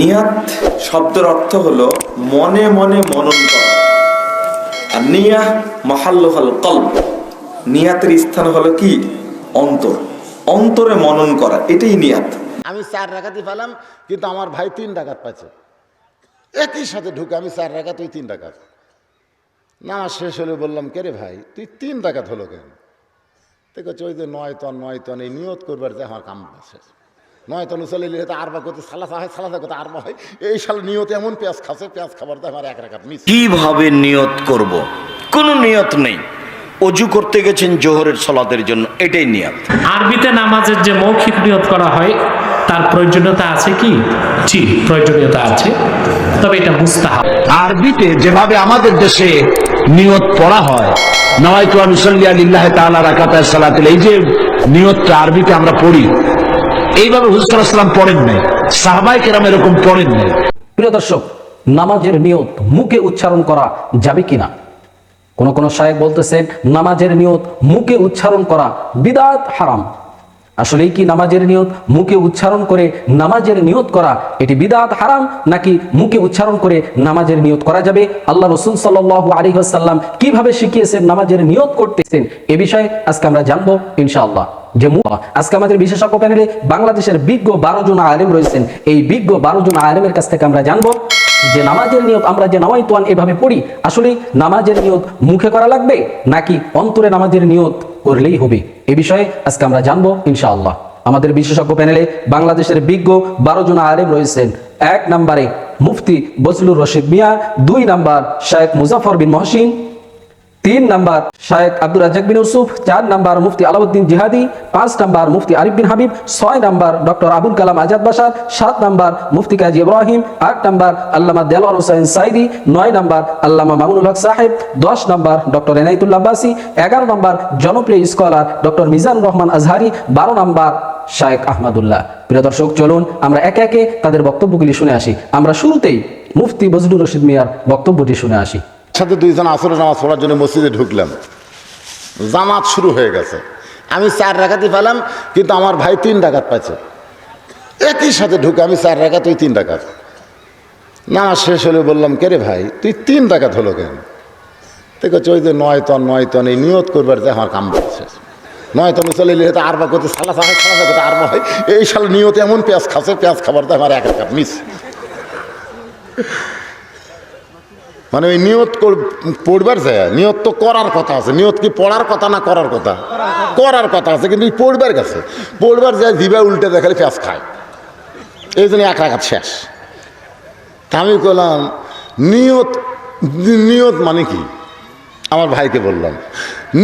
নিয়াত শব্দের অর্থ হলো মনে মনে মনন করা আর নিয়া মাহাল্লুহাল কল্প নিয়াতের স্থান হলো কি? অন্তর। অন্তরে মনন করা, এটাই নিয়াত। আমি চার রাখাতি পেলাম, কিন্তু আমার ভাই তিন ডাকাত পাচ্ছে একই সাথে ঢুকে আমি চার রাখা তুই তিন ডাকাত নামাজ শেষ হলে বললাম, কে রে ভাই, তুই তিন ডাকাত হলো কেন? আছে ওই যে নয় তন নয় তন এই নিয়ত করবার যে আমার কাম আছে। নয় তন চলে এলে তো আরবা করতে সালাসা হয় সালাসা করতে আরবা হয়। এই সাল নিয়ত এমন পেঁয়াজ খাচ্ছে পেঁয়াজ খাবার তো আমার এক রাখাত মিস। কীভাবে নিয়ত করব। কোনো নিয়ত নেই। অজু করতে গেছেন জোহরের সলাতের জন্য এটাই নিয়ত। আরবিতে নামাজের যে মৌখিক নিয়ত করা হয় তার প্রয়োজনীয়তা আছে কি? জি প্রয়োজনীয়তা আছে। তবে এটা মুস্তাহাব। আরবিতে যেভাবে আমাদের দেশে নিয়ত পড়া হয় নওয়াইতু আনুসাল্লি আলিল্লাহ তাআলা রাকাতায় সালাতুল এই যে নিয়তটা আরবিতে আমরা পড়ি এইভাবে হুজুরাম পড়েন নাই। সাহবাই কেরাম এরকম পড়েন নাই। প্রিয় দর্শক, নামাজের নিয়ত মুখে উচ্চারণ করা যাবে কিনা? কোন কোন সাহেব বলতেছেন, নামাজের নিয়ত মুখে উচ্চারণ করা বিদাত হারাম। আসলেই কি নামাজের নিয়ত? মুখে উচ্চারণ করে নামাজের নিয়ত করা এটি বিদাত, হারাম? নাকি মুখে উচ্চারণ করে নামাজের নিয়ত করা যাবে? আল্লাহ রসুল সাল্লাহ আলী আসাল্লাম কীভাবে শিখিয়েছেন নামাজের নিয়ত করতেছেন? এ বিষয়ে আজকে আমরা জানব ইনশাআল্লাহ। যে আজকে আমাদের বিশেষজ্ঞ প্যানেলে বাংলাদেশের বিজ্ঞ বারো জন আলেম রয়েছেন। এই বিজ্ঞ বারো জন আলেমের কাছ থেকে আমরা জানব যে নামাজের নিয়ত আমরা যে নামাই তোয়ান এভাবে পড়ি আসলে নামাজের নিয়ত মুখে করা লাগবে? নাকি অন্তরে নামাজের নিয়ত করলেই হবে। এ বিষয়ে আজকে আমরা জানব, ইনশাআল্লাহ। আমাদের বিশেষজ্ঞ প্যানেলে বাংলাদেশের বিজ্ঞ বারো জন আলেম রয়েছেন। এক নম্বরে মুফতি বজলুর রশিদ মিয়া, দুই নাম্বার শায়েখ মুজাফর বিন মহসিন তিন নাম্বার, শায়েখ আব্দুল রাজাক বিন ইউসুফ। চার নাম্বার, মুফতি আলাউদ্দিন জিহাদি। পাঁচ নাম্বার, মুফতি আরিফ বিন হাবিব। ছয় নাম্বার, ডক্টর আবুল কালাম আজাদ বাসার। সাত নাম্বার, মুফতি কাজী ইব্রাহিম। আট নাম্বার, আল্লামা দেলোয়ার হোসেন সাইদি। নয় নাম্বার, আল্লামা মামুনুল হক সাহেব। দশ নাম্বার, ডক্টর এনাইতুল্লাহ আব্বাসি। এগারো নাম্বার, জনপ্রিয় স্কলার, ডক্টর মিজান রহমান আজহারি। বারো নাম্বার শায়েক আহমদুল্লাহ। প্রিয় দর্শক, চলুন আমরা একে একে তাদের বক্তব্যগুলি শুনে আসি। আমরা শুরুতেই মুফতি বজলুর রশিদ মিয়ার বক্তব্যটি শুনে আসি। সাথে দুইজন আসরের নামাজ পড়ার জন্য মসজিদে ঢুকলাম। জামাত শুরু হয়ে গেছে। আমি চার রাখাতি পেলাম, কিন্তু আমার ভাই তিন ডাকাত পাচ্ছে একই সাথে ঢুকে আমি চার রাখা তুই তিন ডাকাত নামাজ শেষ হলে বললাম, কে রে ভাই, তুই তিন ডাকাত হলো কেন? ঠিক আছে ওই যে নয় তন নয় তন এই নিয়ত করবার যে আমার কাম করছে নয় তন চলে এলে তো আরবা করতে, সালা হয় সালাসা করতে আরবা হয়। এই সাল নিয়ত এমন পেঁয়াজ খাচ্ছে, পেঁয়াজ খাবার তো আমার এক রাখাত মিস। মানে ওই নিয়ত পড়বার যায়। নিয়ত তো করার কথা আছে। নিয়ত কি পড়ার কথা না করার কথা? করার কথা আছে, কিন্তু পড়বার কাছে। পড়বার যায় দিবা উল্টে দেখালে পেঁয়াজ খায়। এই জন্য এক রাখাত শেষ। তা আমি বললাম নিয়ত নিয়ত মানে কি? আমার ভাইকে বললাম,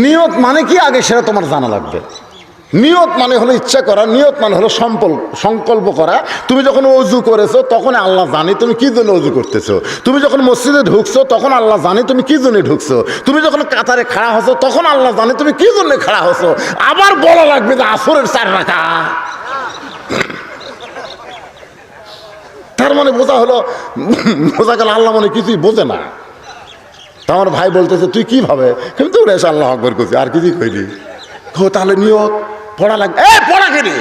নিয়ত মানে কি? আগে সেটা তোমার জানা লাগবে। নিয়ত মানে হলো ইচ্ছা করা, নিয়ত মানে হলো সম্পল্প সংকল্প করা। তুমি যখন অজু করেছ, তখন আল্লাহ জানে তুমি কি জন্য অজু করতেছো। তুমি যখন মসজিদে ঢুকছো, তখন আল্লাহ জানে তুমি কি জন্য ঢুকছো। তুমি যখন কাতারে খাড়া হছো তখন আল্লাহ জানে তুমি কি জন্য খাড়া হছো আবার বলা লাগবে যে আসরের চার রাখা। তার মানে বোঝা হলো, বোঝা গেল আল্লাহ মানে কিছুই বোঝে না। তা আমার ভাই বলতেছে, তুই কি ভাবে? কিন্তু আল্লাহ আকবর করছি, আর কিছুই কইলি তাহলে নিয়ত? পড়া লাগবে এ, পড়া কে রে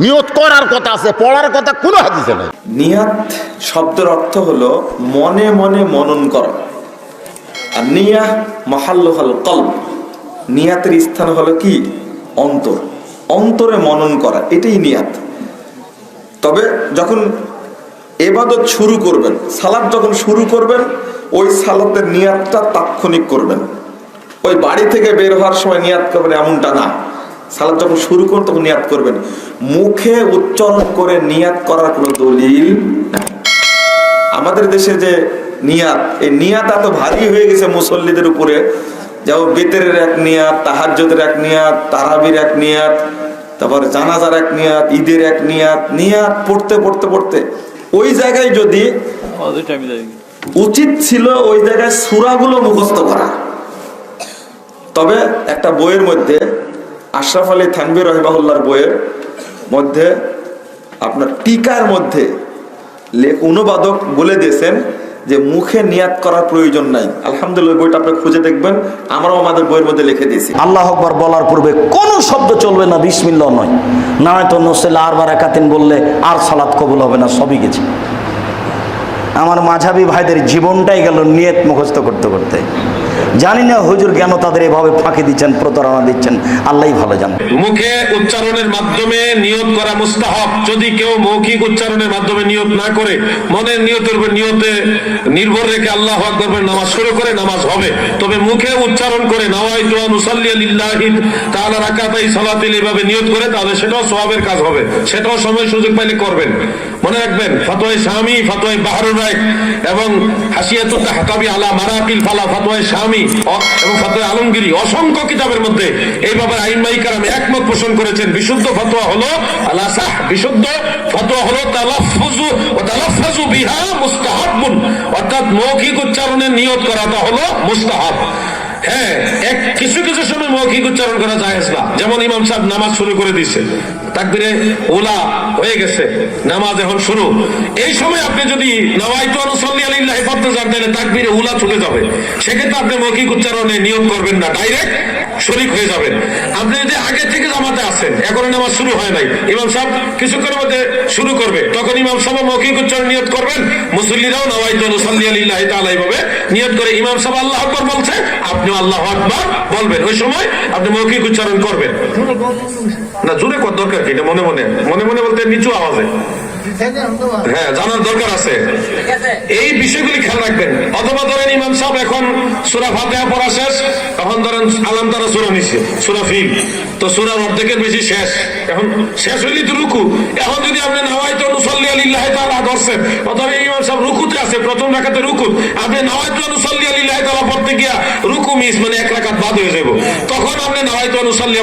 নিয়ত করার কথা আছে, পড়ার কথা কোনো হাদিসে নাই। নিয়াত শব্দের অর্থ হলো মনে মনে মনন করা। আর নিয়া মাহাল্লুহাল কল্প নিয়াতের স্থান হলো কি? অন্তর। অন্তরে মনন করা, এটাই নিয়াত। তবে যখন এবাদত শুরু করবেন সালাদ যখন শুরু করবেন, ওই সালাতের নিয়াতটা তাৎক্ষণিক করবেন। ওই বাড়ি থেকে বের হওয়ার সময় নিয়াত করবেন, এমনটা না। সালাদ যখন শুরু করবেন তখন নিয়াত করবেন। মুখে উচ্চারণ করে নিয়াত করার কোনো দলিল আমাদের দেশে যে নিয়াত, এই নিয়াত এত ভারী হয়ে গেছে মুসল্লিদের উপরে। যেমন বেতের এক নিয়াত, তাহাজ্জদের এক নিয়াত, তারাবির এক নিয়াত, তারপর জানাজার এক নিয়াত, ঈদের এক নিয়াত নিয়াত পড়তে পড়তে পড়তে। ওই জায়গায় যদি উচিত ছিল ওই জায়গায় সুরাগুলো মুখস্থ করা। তবে একটা বইয়ের মধ্যে আশরাফ আলী থানবির রহিমাহুল্লার বইয়ের মধ্যে আপনার টিকার মধ্যে অনুবাদক বলে দিয়েছেন যে মুখে নিয়াত করার প্রয়োজন নাই। আলহামদুলিল্লাহ, বইটা আপনি খুঁজে দেখবেন। আমরাও আমাদের বইয়ের মধ্যে লিখে দিয়েছি। আল্লাহ আকবার বলার পূর্বে কোনো শব্দ চলবে না বিসমিল্লা নয়। না হয়তো নসেল আর বার একাতিন বললে আর সালাত কবুল হবে না, সবই গেছে। আমার মাঝাবি ভাইদের জীবনটাই গেল নিয়ত মুখস্থ করতে করতে। জানি না হুজুর কেন তাদের এভাবে ফাঁকি দিচ্ছেন, প্রতারণা দিচ্ছেন। আল্লাহই ভালো জানেন মুখে উচ্চারণের মাধ্যমে নিয়ত করা মুস্তাহাব। যদি কেউ মৌখিক উচ্চারণের মাধ্যমে নিয়ত না করে, মনের নিয়তের উপর নিয়তে নির্ভর রেখে আল্লাহ আকবর নামাজ শুরু করে, নামাজ হবে। তবে মুখে উচ্চারণ করে নাওয়াইতু আন উসাল্লি লিল্লাহি তাআলা রাকাতাই সালাতিল এইভাবে নিয়ত করে, তাহলে সেটাও সওয়াবের কাজ হবে। সেটাও সময় সুযোগ পাইলে করবেন। মনে রাখবেন ফতোয়াই স্বামী ফতোয়াই বাহারুর রায় এবং হাসিয়াতু তাহতাবি আলা মারাকিল ফালা ফতোয়াই স্বামী এবং ফতোয়া আলমগিরি, অসংখ্য কিতাবের মধ্যে এই আইন মায়িকার আমি একমত পোষণ করেছেন। বিশুদ্ধ ফতোয়া হলো আল্লাহ বিশুদ্ধ ফতোয়া হলো তালাফুজু ও তালাফাজু বিহা অর্থাৎ মৌখিক উচ্চারণের নিয়ত করাটা হলো মুস্তাহাব। হ্যাঁ এক কিছু কিছু সময় মৌখিক উচ্চারণ করা যায় না। যেমন ইমাম সাহেব নামাজ শুরু করে দিছে তাকবিরে ওলা হয়ে গেছে। নামাজ এখন শুরু। এই সময় আপনি যদি তাকবিরে উলা চলে যাবে। সেক্ষেত্রে আপনি মৌখিক উচ্চারণে নিয়োগ করবেন না। ডাইরেক্ট শরিক হয়ে যাবেন। আপনি যদি আগে থেকে জামাতে আসেন এখনও নামাজ শুরু হয় নাই, ইমাম সাহেব কিছুক্ষণের মধ্যে শুরু করবে। তখন ইমাম সাহেব মৌখিক উচ্চারণ নিয়ত করবেন। মুসল্লিরাও তাআলা এইভাবে নিয়ত করে ইমাম সাহেব আল্লাহ আকবার বলছে, আপনিও আল্লাহ আকবার বলবেন। ওই সময় আপনি মৌখিক উচ্চারণ করবেন। না, জোরে কত দরকার কি? মনে মনে মনে মনে বলতে নিচু আওয়াজে। হ্যাঁ জানার দরকার আছে। এই বিষয়গুলি খেয়াল রাখবেন। অথবা ধরেন ইমাম সাহেব এখন সুরা ফাতেহা পড়া শেষ তখন ধরেন আলাম তারা সুরা নিচ্ছে সুরা ফিল। তো সুরার অর্ধেকের বেশি শেষ। এখন শেষ হইলি তো রুকু। এখন যদি আপনি নাওয়াইতো নুসল্লি আলিল্লাহ তাআলা ধরছেন। অথবা ইমাম সাহেব রুকুতে আছে, প্রথম রাকাতে রুকু। আপনি নাওয়াইতো নুসল্লি পড়তে গিয়া রুকু মিস মানে এক রাকাত বাদ হয়ে তখন আপনি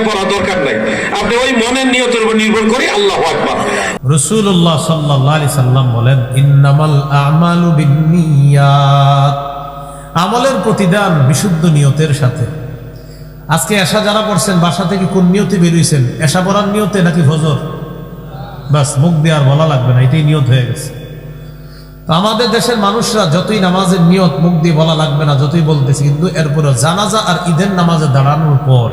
পড়া দরকার নাই। আপনি ওই মনের নিয়তের উপর নির্ভর করে আল্লাহু আকবার। রসুল্লাহ সাল্লাহ সাল্লাম বলেন, ইন্নামাল আমালু বিন্নিয়াত। আমলের প্রতিদান বিশুদ্ধ নিয়তের সাথে। আজকে এশা যারা পড়ছেন, বাসা থেকে কোন নিয়তে বেরিয়েছেন এশা পড়ার নিয়তে নাকি ফজর? বাস, মুখ দেওয়ার বলা লাগবে না, এটাই নিয়ত হয়ে গেছে। আমাদের দেশের মানুষরা যতই নামাজের নিয়ত মুখ দিয়ে বলা লাগবে না, যতই বলতেছে, কিন্তু এরপরে জানাজা আর ঈদের নামাজে দাঁড়ানোর পর।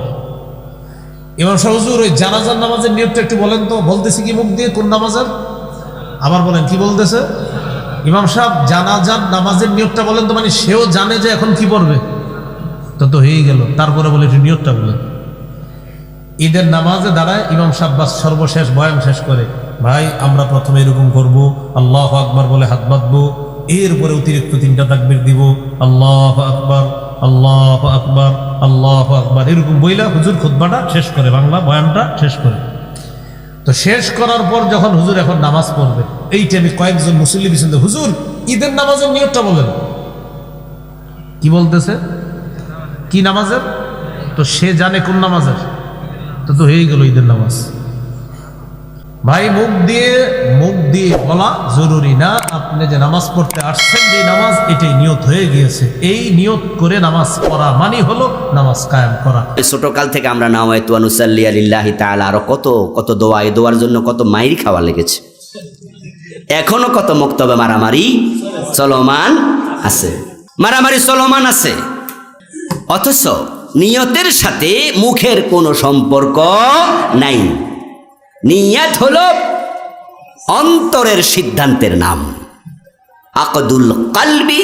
ইমাম শাহ হুজুর ওই জানাজার নামাজের নিয়তটা একটু বলেন তো, বলতেছি কি মুখ দিয়ে কোন নামাজের? আবার বলেন, কি বলতেছে? ইমাম সাহেব, জানাজার নামাজের নিয়তটা বলেন তো মানে সেও জানে যে এখন কি পড়বে। তো তো হয়েই গেল, তারপরে বলে একটু নিয়তটা বলেন। ঈদের নামাজে দাঁড়ায় ইমাম সাহেব বাস সর্বশেষ বয়ান শেষ করে। ভাই, আমরা প্রথমে এরকম করব, আল্লাহ আকবার বলে হাত বাঁধবো, এরপরে অতিরিক্ত তিনটা তাকবির দিব, আল্লাহ আকবার আল্লাহ আকবার আল্লাহ আকবার। এরকম বইলা হুজুর খুতবাটা শেষ করে, বাংলা বয়ানটা শেষ করে। তো শেষ করার পর যখন হুজুর এখন নামাজ পড়বে, এই টাইমে কয়েকজন মুসল্লি বিশেষ হুজুর, ঈদের নামাজের নিয়তটা বলেন। কি বলতেছে? কি নামাজের? তো সে জানে কোন নামাজের? তো তো হয়ে গেল ঈদের নামাজ। ভাই, মুখ দিয়ে মুখ দিয়ে বলা জরুরি না। আপনি যে নামাজ পড়তে আসছেন, যে নামাজ এটাই নিয়ত হয়ে গিয়েছে। এই নিয়ত করে নামাজ পড়া মানে হলো নামাজ কায়েম করা। ছোটকাল থেকে আমরা নামায়তু আনুসাল্লি আলিল্লাহি তাআলা, আরও কত কত দোয়া, এই দোয়ার জন্য কত মাইর খাওয়া লেগেছে। এখনও কত মক্তবে মারামারি চলমান আছে। মারামারি চলমান আছে। অথচ নিয়তের সাথে মুখের কোনো সম্পর্ক নাই। নিয়াত হল অন্তরের সিদ্ধান্তের নাম। আকদুল কালবি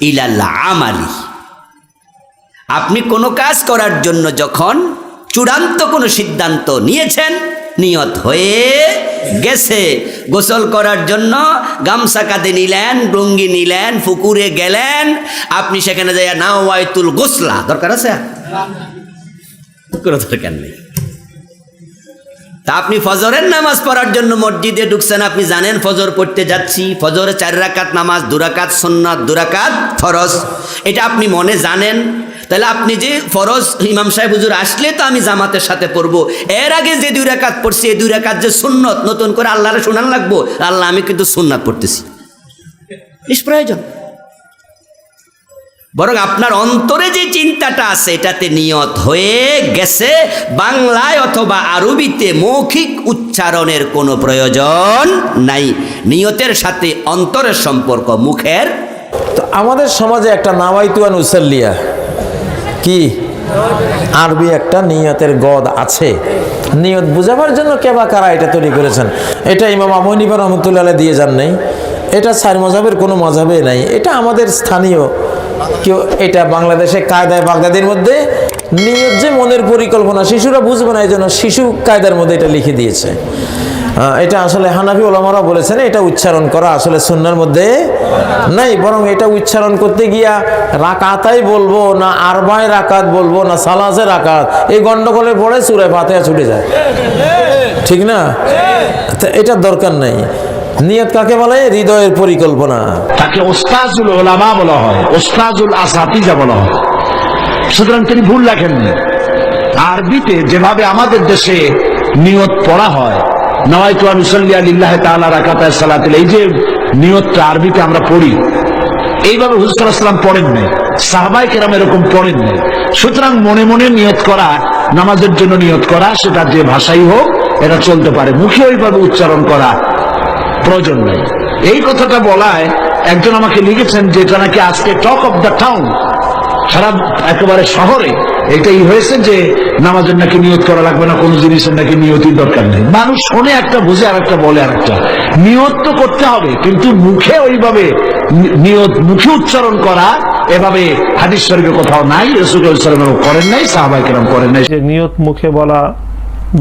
ইলাল আমালি। আপনি কোনো কাজ করার জন্য যখন চূড়ান্ত কোনো সিদ্ধান্ত নিয়েছেন, নিয়ত হয়ে গেছে। গোসল করার জন্য গামছা কাঁধে নিলেন, লুঙ্গি নিলেন, পুকুরে গেলেন, আপনি সেখানে যাই না ওয়াইতুল গোসলা। দরকার আছে? দরকার নেই? তা আপনি ফজরের নামাজ পড়ার জন্য মসজিদে ঢুকছেন, আপনি জানেন ফজর পড়তে যাচ্ছি। ফজরে চার রাকাত নামাজ দুরাকাত সন্ন্যাত দুরাকাত ফরজ। এটা আপনি মনে জানেন? তাহলে আপনি যে ফরজ ইমাম সাহেব হুজুর আসলে তো আমি জামাতের সাথে পড়ব। এর আগে যে দুই রাকাত পড়ছি, এই দুই রাকাত যে সুন্নত, নতুন করে আল্লাহরে শোনান লাগবো। আল্লাহ, আমি কিন্তু সুন্নাত পড়তেছি। নিষ্প্রয়োজন বরং আপনার অন্তরে যে চিন্তাটা আছে, এটাতে নিয়ত হয়ে গেছে, বাংলায় অথবা আরবিতে মৌখিক উচ্চারণের কোনো প্রয়োজন নাই। নিয়তের সাথে অন্তরের সম্পর্ক, মুখের। তো আমাদের সমাজে একটা নাওয়াইতুয়ান উসাল্লিয়া, কি? আরবি একটা নিয়তের গদ আছে। নিয়ত বুঝাবার জন্য কে বা কারা এটা তৈরি করেছেন? এটা ইমাম আমনিবা রহমতুল্লাহ দিয়ে যান নাই। এটা সার মজাবের কোনো মজাবে নাই। এটা আমাদের স্থানীয় কেউ এটা বাংলাদেশে কায়দায় বাগদাদের মধ্যে নিয়ত যে মনের পরিকল্পনা, শিশুরা বুঝবে না এই জন্য শিশু কায়দার মধ্যে এটা লিখে দিয়েছে। এটা আসলে হানাফি ওলামারা বলেছেন, এটা উচ্চারণ করা আসলে সুন্নার মধ্যে নাই, বরং এটা উচ্চারণ করতে গিয়া রাকাতাই বলব, না আরবায় রাকাত বলব, না সালাসে রাকাত, এই গন্ডগোলে পড়ে সুরে ফাতেহা ছুটে যায়। ঠিক না? তো এটার দরকার নাই। নিয়ত কাকে বলে? হৃদয়ের পরিকল্পনা। তাকে ওস্তাজুল ওলামা বলা হয়। ওস্তাজুল আসাতিজা বলা হয়। সুতরাং তিনি ভুল লেখেননি আরবিতে যেভাবে আমাদের দেশে নিয়ত পড়া হয় এই যে নিয়তটা আরবিতে আমরা পড়ি, এইভাবে হুজুর পড়েন নাই সাহাবাই কেরাম এরকম পড়েন নাই সুতরাং মনে মনে নিয়ত করা, নামাজের জন্য নিয়ত করা, সেটা যে ভাষাই হোক, এটা চলতে পারে। মুখে ওইভাবে উচ্চারণ করা প্রয়োজন নেই। এই কথাটা বলায় একজন আমাকে লিখেছেন যে, এটা নাকি আজকে টক অফ দ্য টাউন সারা একেবারে শহরে এটাই হয়েছে যে, নামাজের নাকি নিয়ত করা লাগবে না, কোনো জিনিসের নাকি নিয়তির দরকার নেই। মানুষ শোনে একটা বুঝে আর একটা বলে আর একটা নিয়ত তো করতে হবে, কিন্তু মুখে ওইভাবে নিয়ত, মুখে উচ্চারণ করা, এভাবে হাদিস শরীফে কোথাও নাই রসুল করেন নাই সাহাবাই কেরাম করেন নাই। নিয়ত মুখে বলা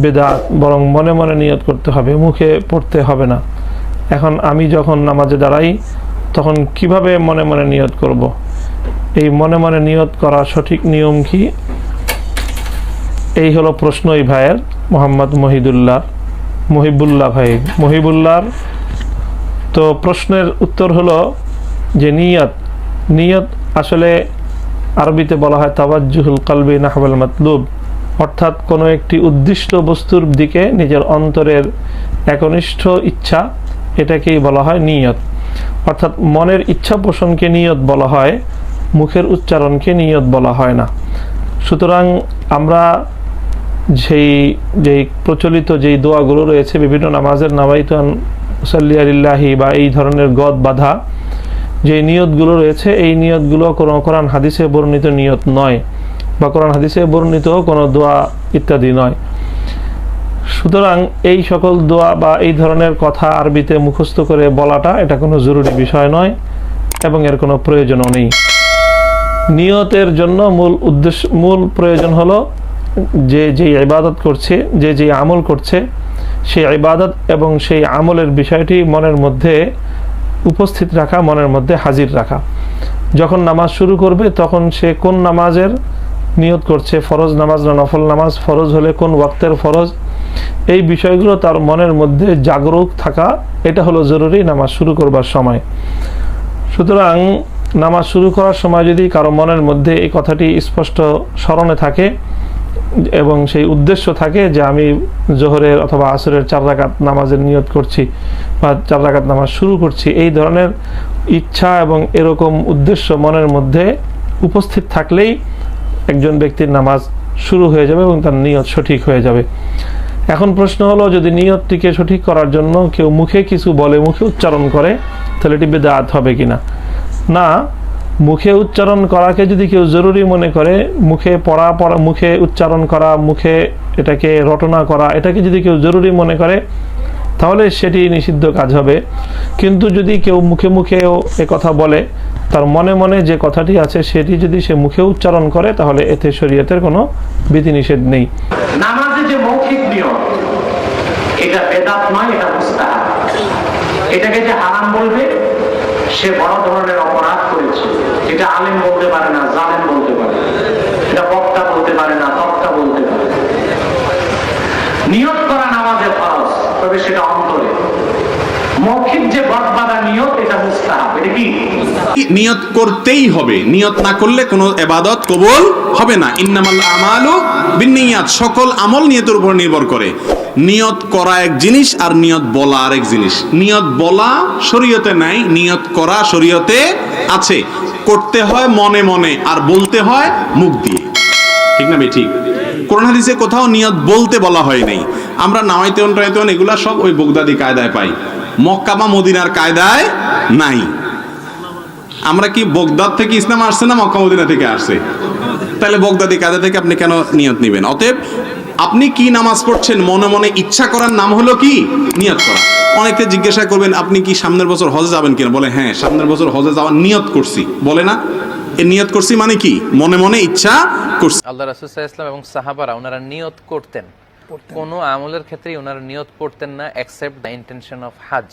বেদাত, বরং মনে মনে নিয়ত করতে হবে, মুখে পড়তে হবে না। এখন আমি যখন নামাজে দাঁড়াই, তখন কীভাবে মনে মনে নিয়ত করব। এই মনে মনে নিয়ত করা সঠিক নিয়ম কি এই হলো প্রশ্ন এই ভাইয়ের, মোহাম্মদ মহিদুল্লাহ, মহিবুল্লাহ ভাই মহিবুল্লাহর, তো প্রশ্নের উত্তর হলো যে নিয়ত নিয়ত আসলে আরবিতে বলা হয় তাওয়াজ্জুহুল কালবি নাহবাল মাতলুব, অর্থাৎ কোনো একটি উদ্দিষ্ট বস্তুর দিকে নিজের অন্তরের একনিষ্ঠ ইচ্ছা এটাকেই বলা হয় নিয়ত। অর্থাৎ মনের ইচ্ছা পোষণকে নিয়ত বলা হয়, মুখের উচ্চারণকে নিয়ত বলা হয় না। সুতরাং আমরা যেই যেই প্রচলিত যেই দোয়াগুলো রয়েছে, বিভিন্ন নামাজের নামাইতান মুসাল্লি আলিল্লাহি বা এই ধরনের গদ বাধা যে নিয়তগুলো রয়েছে, এই নিয়তগুলো কোনো কোরআন হাদিসে বর্ণিত নিয়ত নয় বা কোরআন হাদিসে বর্ণিত কোনো দোয়া ইত্যাদি নয়। সুতরাং এই সকল দোয়া বা এই ধরনের কথা আরবিতে মুখস্থ করে বলাটা এটা কোনো জরুরি বিষয় নয় এবং এর কোনো প্রয়োজনও নেই। নিয়তের জন্য মূল উদ্দেশ্য, মূল প্রয়োজন হলো যে যে ইবাদত করছে, যে যে আমল করছে, সেই ইবাদত এবং সেই আমলের বিষয়টি মনের মধ্যে উপস্থিত রাখা, মনের মধ্যে হাজির রাখা। যখন নামাজ শুরু করবে তখন সে কোন নামাজের নিয়ত করছে? ফরজ নামাজ না নফল নামাজ? ফরজ হলে কোন ওয়াক্তের ফরজ? এই বিষয়গুলো তার মনের মধ্যে জাগরুক থাকা, এটা হলো জরুরি নামাজ শুরু করবার সময়। সুতরাং নামাজ শুরু করার সময় যদি কারও মনের মধ্যে এই কথাটি স্পষ্ট স্মরণে থাকে এবং সেই উদ্দেশ্য থাকে যে আমি জোহরের অথবা আসরের চার রাকাত নামাজের নিয়ত করছি বা চার রাকাত নামাজ শুরু করছি, এই ধরনের ইচ্ছা এবং এরকম উদ্দেশ্য মনের মধ্যে উপস্থিত থাকলেই একজন ব্যক্তির নামাজ শুরু হয়ে যাবে এবং তার নিয়ত সঠিক হয়ে যাবে। এখন প্রশ্ন হলো, যদি নিয়তটিকে সঠিক করার জন্য কেউ মুখে কিছু বলে মুখে উচ্চারণ করে, তাহলে এটি বেদাত হবে কিনা? না, মুখে উচ্চারণ করাকে যদি কেউ জরুরি মনে করে, মুখে পড়া পড়া, মুখে উচ্চারণ করা, মুখে এটাকে রটনা করা, এটাকে যদি কেউ জরুরি মনে করে তাহলে সেটি নিষিদ্ধ কাজ হবে। কিন্তু যদি কেউ মুখে মুখেও এ কথা বলে, তার মনে মনে যে কথাটি আছে, সেটি যদি সে মুখে উচ্চারণ করে, তাহলে এতে শরীয়তের কোনো বিধিনিষেধ নেই। নামাজে যে মৌখিক নিয়ম, এটা বেদাত নয়, এটা মুস্তাহাব। এটাকে যে হারাম বলবে, সে বড় ধরনের অপরাধ করেছে। এটা আলেম বলতে পারে না জালেম বলতে পারে এটা বক্তা বলতে পারে না তক্তা বলতে পারে নিয়ত করা নামাজে ফরজ তবে সেটা অন্তরে মৌখিক নিয়ত করতেই হবে। নিয়ত না করলে কোনো এবাদত কবুল হবে না। ইন্নামাল আমালু বিনিয়াত। সকল আমল নিয়তের উপর নির্ভর করে। নিয়ত করা এক জিনিস আর নিয়ত বলা আরেক জিনিস। নিয়ত বলা শরীয়তে নাই, নিয়ত করা শরীয়তে আছে। করতে হয় মনে মনে আর বলতে হয় মুখ দিয়ে। ঠিক না ঠিক। কোরআন হাদিসে কোথাও নিয়ত বলতে বলা হয় নাই। আমরা নামাইতেন টাইতেন এগুলা সব ওই বগদাদি কায়দায় পাই। মক্কা বা মদিনার কায়দায় নাই। আমরা কি বগদাদ থেকে ইসলাম আসছে না মক্কা মদিনা থেকে আসছে? তাহলে বগদাদি কায়দা থেকে আপনি কেন নিয়ত নেবেন? অতএব আপনি কি নামাজ পড়ছেন মনে মনে ইচ্ছা করার নাম হলো কি? নিয়ত করা। অনেকে জিজ্ঞাসা করবেন, আপনি কি সামনের বছর হজে যাবেন কিনা? বলে হ্যাঁ সামনের বছর হজে যাওয়ার নিয়ত করছি। বলে না। এ নিয়ত করছি মানে কি? মনে মনে ইচ্ছা করছি। আল্লাহ রাসুসাহ ইসলাম এবং সাহাবারা ওনারা নিয়ত করতেন। কোনো আমলের ক্ষেত্রেই ওনারা নিয়ত করতেন না অ্যাকসেপ্ট দ্য ইন্টেনশন অফ হাজ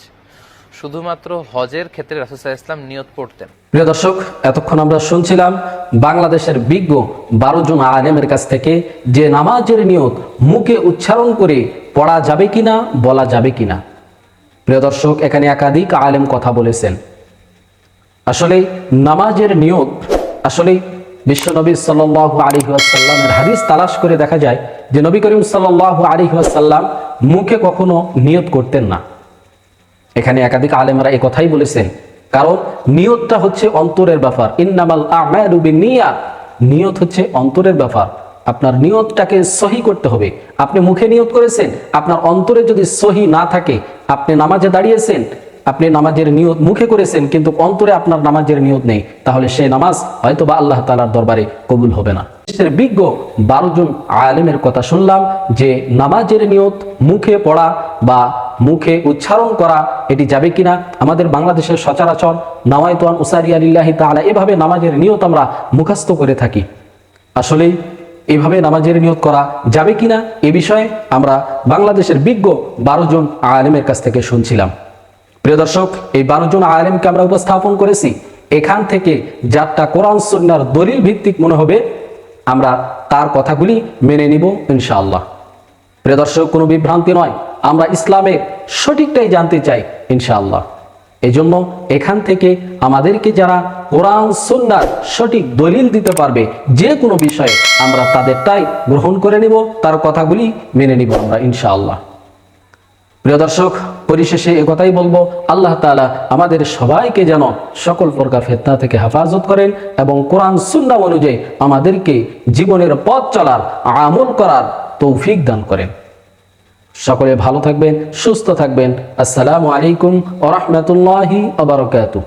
শুধুমাত্র হজের ক্ষেত্রে রাসুসাহ ইসলাম নিয়ত করতেন প্রিয় দর্শক এতক্ষণ আমরা শুনছিলাম বাংলাদেশের বিজ্ঞ বারো জন আলেমের কাছ থেকে যে নামাজের নিয়ত মুখে উচ্চারণ করে পড়া যাবে কিনা বলা যাবে কিনা। প্রিয় দর্শক এখানে একাধিক আলেম কথা বলেছেন। আসলে নামাজের নিয়ত আসলে বিশ্বনবী সাল্লাহ আলী আসাল্লামের হাদিস তালাশ করে দেখা যায় যে নবী করিম সাল্লাহ আলী আসাল্লাম মুখে কখনো নিয়ত করতেন না। এখানে একাধিক আলেমরা এই কথাই বলেছেন, কারণ নিয়তটা হচ্ছে অন্তরের ব্যাপার। ইন্নামাল বিন্নিয়াত নিয়ত হচ্ছে অন্তরের ব্যাপার। আপনার নিয়তটাকে সহি করতে হবে। আপনি মুখে নিয়ত করেছেন, আপনার অন্তরে যদি সহি না থাকে, আপনি নামাজে দাঁড়িয়েছেন আপনি নামাজের নিয়ত মুখে করেছেন, কিন্তু অন্তরে আপনার নামাজের নিয়ত নেই, তাহলে সেই নামাজ হয়তো বা আল্লাহ তালার দরবারে কবুল হবে না। বিজ্ঞ বারো জন আলেমের কথা শুনলাম যে নামাজের নিয়ত মুখে পড়া বা মুখে উচ্চারণ করা এটি যাবে কিনা? আমাদের বাংলাদেশের সচরাচর নামায়তান উসারি আলিল্লাহি তাআলা এভাবে নামাজের নিয়ত আমরা মুখস্থ করে থাকি। আসলে এভাবে নামাজের নিয়ত করা যাবে কিনা? এ বিষয়ে আমরা বাংলাদেশের বিজ্ঞ বারো জন আলেমের কাছ থেকে শুনছিলাম। প্রিয় দর্শক, এই বারো জন আলেমকে আমরা উপস্থাপন করেছি। এখান থেকে যারটা কোরআন সুন্নার দলিল ভিত্তিক মনে হবে। আমরা তার কথাগুলি মেনে নিব ইনশাআল্লাহ। প্রিয় দর্শক, কোনো বিভ্রান্তি নয়। আমরা ইসলামের সঠিকটাই জানতে চাই ইনশাআল্লাহ। এই জন্য এখান থেকে আমাদেরকে যারা কোরআন সুন্নার সঠিক দলিল দিতে পারবে, যে কোনো বিষয়ে আমরা তাদেরটাই গ্রহণ করে নিব, তার কথাগুলি মেনে নিব আমরা ইনশাআল্লাহ। প্রিয় দর্শক, পরিশেষে এ কথাই বলব, আল্লাহ তাআলা আমাদের সবাইকে যেন সকল প্রকার ফেতনা থেকে হেফাজত করেন এবং কোরআন সুন্না অনুযায়ী আমাদেরকে জীবনের পথ চলার, আমল করার তৌফিক দান করেন। সকলে ভালো থাকবেন, সুস্থ থাকবেন। আসসালামু আলাইকুম ওরহমতুল্লাহি আবরকাতুহ